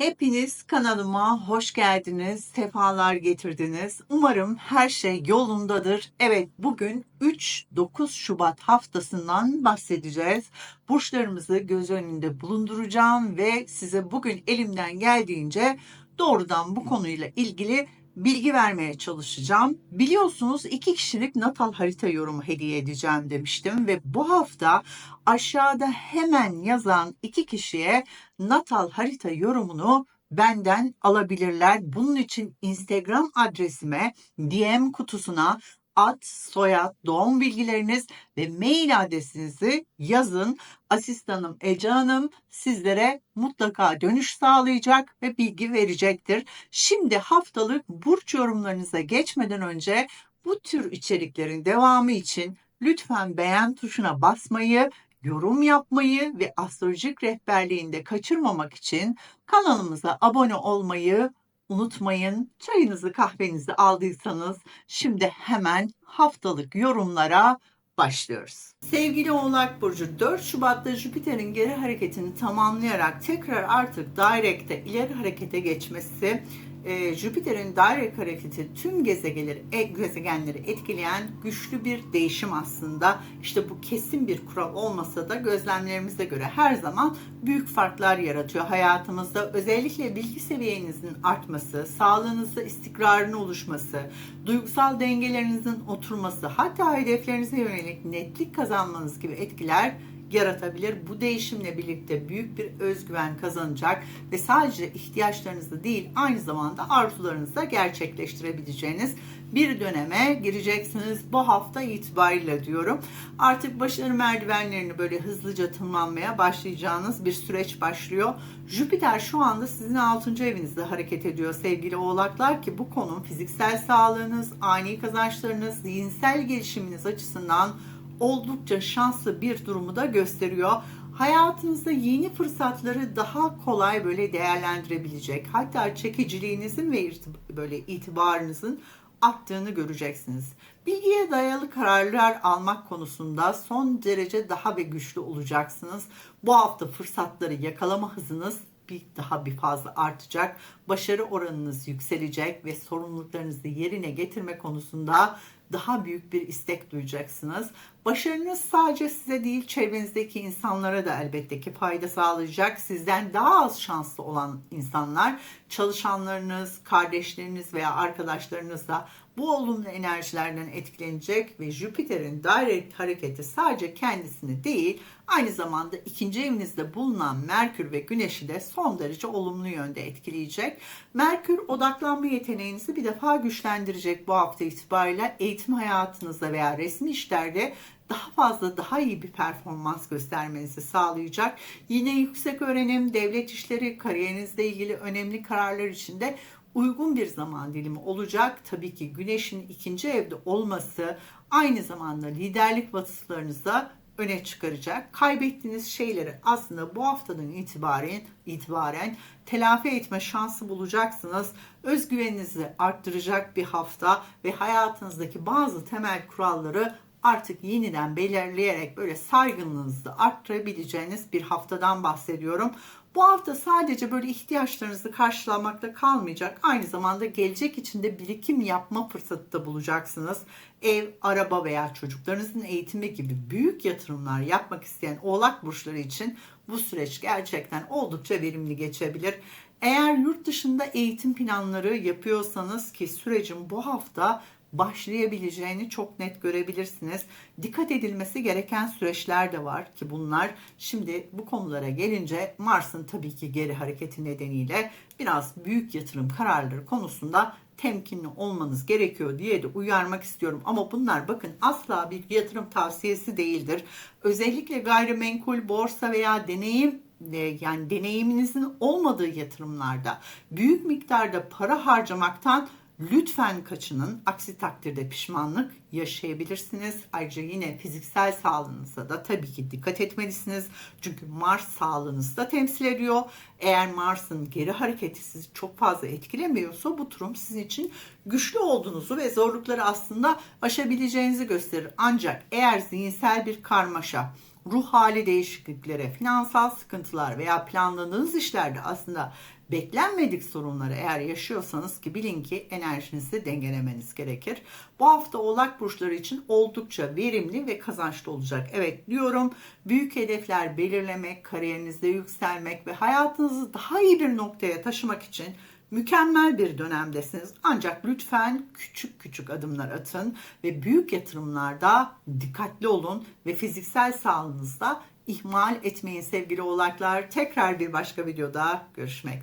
Hepiniz kanalıma hoş geldiniz, sefalar getirdiniz. Umarım her şey yolundadır. Evet, bugün 3-9 Şubat haftasından bahsedeceğiz. Burçlarımızı göz önünde bulunduracağım ve size bugün elimden geldiğince doğrudan bu konuyla ilgili bilgi vermeye çalışacağım. Biliyorsunuz iki kişilik natal harita yorumu hediye edeceğim demiştim ve bu hafta aşağıda hemen yazan iki kişiye natal harita yorumunu benden alabilirler. Bunun için Instagram adresime DM kutusuna ad, soyad, doğum bilgileriniz ve mail adresinizi yazın. Asistanım Ece Hanım sizlere mutlaka dönüş sağlayacak ve bilgi verecektir. Şimdi haftalık burç yorumlarınıza geçmeden önce bu tür içeriklerin devamı için lütfen beğen tuşuna basmayı, yorum yapmayı ve astrolojik rehberliğinde kaçırmamak için kanalımıza abone olmayı unutmayın. Çayınızı kahvenizi aldıysanız şimdi hemen haftalık yorumlara başlıyoruz. Sevgili Oğlak Burcu 4 Şubat'ta Jüpiter'in geri hareketini tamamlayarak tekrar artık Direct'e ileri harekete geçmesi e, Jüpiter'in direct hareketi tüm gezegenleri, e, gezegenleri etkileyen güçlü bir değişim aslında. İşte bu kesin bir kural olmasa da gözlemlerimize göre her zaman büyük farklar yaratıyor hayatımızda. Özellikle bilgi seviyenizin artması, sağlığınızda istikrarın oluşması, duygusal dengelerinizin oturması, hatta hedeflerinize yönelik netlik kazanmanız gibi etkiler yaratabilir. Bu değişimle birlikte büyük bir özgüven kazanacak ve sadece ihtiyaçlarınızı değil aynı zamanda arzularınızı da gerçekleştirebileceğiniz bir döneme gireceksiniz bu hafta itibariyle diyorum. Artık başarı merdivenlerini böyle hızlıca tırmanmaya başlayacağınız bir süreç başlıyor. Jüpiter şu anda sizin 6. evinizde hareket ediyor sevgili oğlaklar ki bu konum fiziksel sağlığınız, ani kazançlarınız, zihinsel gelişiminiz açısından oldukça şanslı bir durumu da gösteriyor. Hayatınızda yeni fırsatları daha kolay böyle değerlendirebilecek, hatta çekiciliğinizin ve böyle itibarınızın arttığını göreceksiniz. Bilgiye dayalı kararlar almak konusunda son derece daha ve güçlü olacaksınız. Bu hafta fırsatları yakalama hızınız bir daha bir fazla artacak. Başarı oranınız yükselecek ve sorumluluklarınızı yerine getirme konusunda daha büyük bir istek duyacaksınız. Başarınız sadece size değil çevrenizdeki insanlara da elbette ki fayda sağlayacak. Sizden daha az şanslı olan insanlar, çalışanlarınız, kardeşleriniz veya arkadaşlarınız da bu olumlu enerjilerden etkilenecek ve Jüpiter'in direct hareketi sadece kendisini değil aynı zamanda ikinci evinizde bulunan Merkür ve Güneş'i de son derece olumlu yönde etkileyecek. Merkür odaklanma yeteneğinizi bir defa güçlendirecek bu hafta itibariyle eğitim hayatınızda veya resmi işlerde daha fazla daha iyi bir performans göstermenizi sağlayacak. Yine yüksek öğrenim, devlet işleri, kariyerinizle ilgili önemli kararlar için de uygun bir zaman dilimi olacak. Tabii ki güneşin ikinci evde olması aynı zamanda liderlik vasıflarınızda öne çıkaracak. Kaybettiğiniz şeyleri aslında bu haftadan itibaren itibaren telafi etme şansı bulacaksınız. Özgüveninizi arttıracak bir hafta ve hayatınızdaki bazı temel kuralları artık yeniden belirleyerek böyle saygınlığınızı arttırabileceğiniz bir haftadan bahsediyorum. Bu hafta sadece böyle ihtiyaçlarınızı karşılamakta kalmayacak. Aynı zamanda gelecek içinde birikim yapma fırsatı da bulacaksınız. Ev, araba veya çocuklarınızın eğitimi gibi büyük yatırımlar yapmak isteyen oğlak burçları için bu süreç gerçekten oldukça verimli geçebilir. Eğer yurt dışında eğitim planları yapıyorsanız ki sürecin bu hafta başlayabileceğini çok net görebilirsiniz. Dikkat edilmesi gereken süreçler de var ki bunlar şimdi bu konulara gelince Mars'ın tabii ki geri hareketi nedeniyle biraz büyük yatırım kararları konusunda temkinli olmanız gerekiyor diye de uyarmak istiyorum. Ama bunlar bakın asla bir yatırım tavsiyesi değildir. Özellikle gayrimenkul, borsa veya deneyim e, yani deneyiminizin olmadığı yatırımlarda büyük miktarda para harcamaktan Lütfen kaçının. Aksi takdirde pişmanlık yaşayabilirsiniz. Ayrıca yine fiziksel sağlığınıza da tabii ki dikkat etmelisiniz. Çünkü Mars sağlığınızı da temsil ediyor. Eğer Mars'ın geri hareketi sizi çok fazla etkilemiyorsa bu durum sizin için güçlü olduğunuzu ve zorlukları aslında aşabileceğinizi gösterir. Ancak eğer zihinsel bir karmaşa, ruh hali değişikliklere, finansal sıkıntılar veya planladığınız işlerde aslında beklenmedik sorunları eğer yaşıyorsanız ki bilin ki enerjinizi dengelemeniz gerekir. Bu hafta Oğlak burçları için oldukça verimli ve kazançlı olacak. Evet diyorum büyük hedefler belirlemek, kariyerinizde yükselmek ve hayatınızı daha iyi bir noktaya taşımak için mükemmel bir dönemdesiniz. Ancak lütfen küçük küçük adımlar atın ve büyük yatırımlarda dikkatli olun ve fiziksel sağlığınızda ihmal etmeyin sevgili oğlaklar. Tekrar bir başka videoda görüşmek